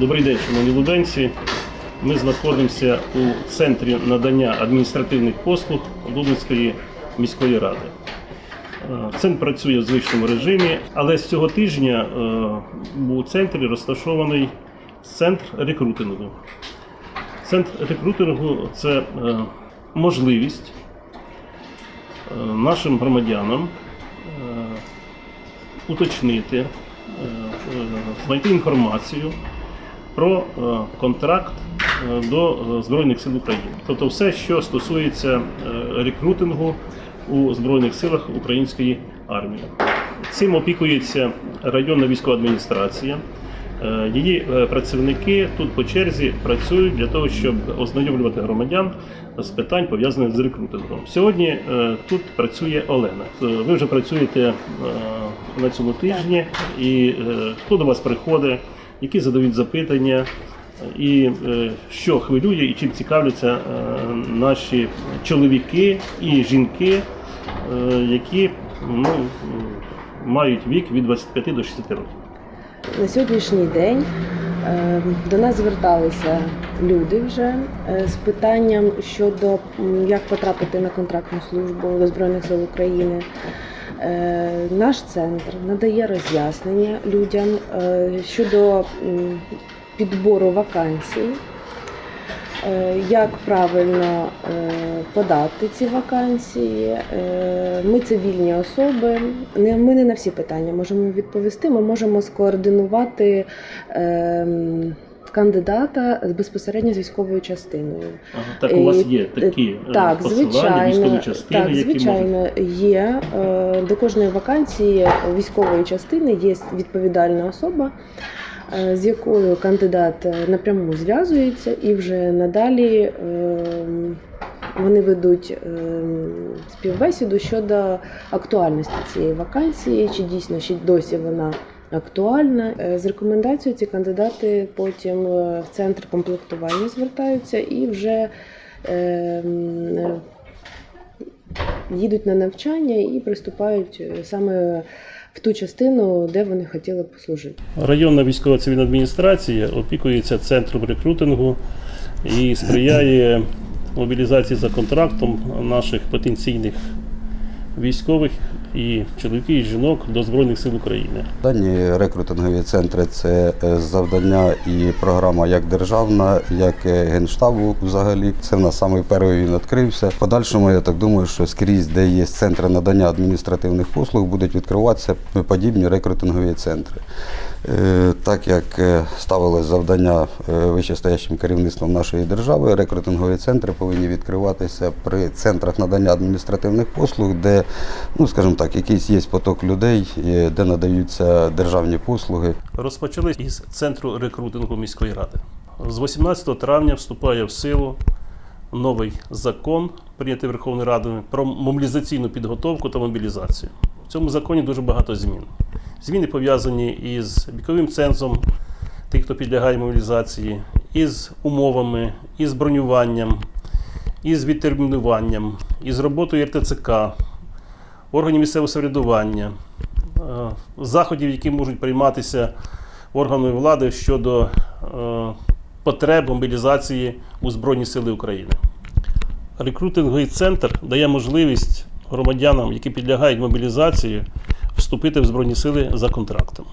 Добрий день, шановні лубенці. Ми знаходимося у центрі надання адміністративних послуг Лубенської міської ради. Е, Центр працює в звичному режимі, але з цього тижня е, у центрі розташований центр рекрутингу. Центр рекрутингу це е, можливість нашим громадянам уточнити, знайти інформацію про е, контракт е, до е, Збройних сил України. Тобто все, що стосується рекрутингу у Збройних силах Української армії. Цим опікується районна військова адміністрація. Її працівники тут по черзі працюють для того, щоб ознайомлювати громадян з питань пов'язаних з рекрутингом. Сьогодні тут працює Олена. Ви вже працюєте на цьому тижні, і хто до вас приходить, які задають запитання, і е, що хвилює, і чим цікавляться е, наші чоловіки і жінки, е, які ну, мають вік від 25 до 60 років. На сьогоднішній день до нас зверталися люди вже з питанням щодо як потрапити на контрактну службу до Збройних сил України. Е, Наш центр надає роз'яснення людям е, щодо підбору вакансій. Е, Як правильно подати ці вакансії? Ми цивільні особи. Ми не на всі питання можемо відповісти. Ми можемо скоординувати ем, кандидата безпосередньо з військовою частиною. Ага, так у вас є такі е, Так, звичайно, частини, так, які можуть. звичайно, є. Е, До кожної вакансії військової частини є відповідальна особа, е, з якою кандидат напряму зв'язується, і вже надалі е, вони ведуть е, співбесіду щодо актуальності цієї вакансії, чи дійсно ще досі вона. Актуальна Е, з рекомендацією ці кандидати потім е, в центр комплектування звертаються і вже е, їдуть на навчання і приступають саме в ту частину, де вони хотіли б служити. Районна військова цивільна адміністрація опікується центром рекрутингу і сприяє мобілізації за контрактом наших потенційних військових і чоловіків і жінок до Збройних сил України. Дані рекрутингові центри це е, завдання і програма як державна, як е, генштабу взагалі. Це в нас самий перший він відкрився. В подальшому я так думаю, що скрізь, де є центри надання адміністративних послуг, будуть відкриватися подібні рекрутингові центри. Е, Так як ставилось завдання вищестоящим керівництвом нашої держави, рекрутингові центри повинні відкриватися при центрах надання адміністративних послуг, де, ну скажімо так, якийсь є поток людей, е, де надаються державні послуги. Розпочали із центру рекрутингу міської ради. З 18 травня вступає в силу новий закон, прийнятий Верховною Радою, про мобілізаційну підготовку та мобілізацію. В цьому законі дуже багато змін. Зміни пов'язані із віковим цензом тих, хто підлягає мобілізації, із умовами, із бронюванням, із відтермінуванням, із роботою РТЦК, органів місцевого самоврядування, е, заходів, які можуть прийматися органами влади щодо е, потреб мобілізації у Збройні Сили України. Рекрутинговий центр дає можливість громадянам, які підлягають мобілізації, вступити в Збройні Сили за контрактом.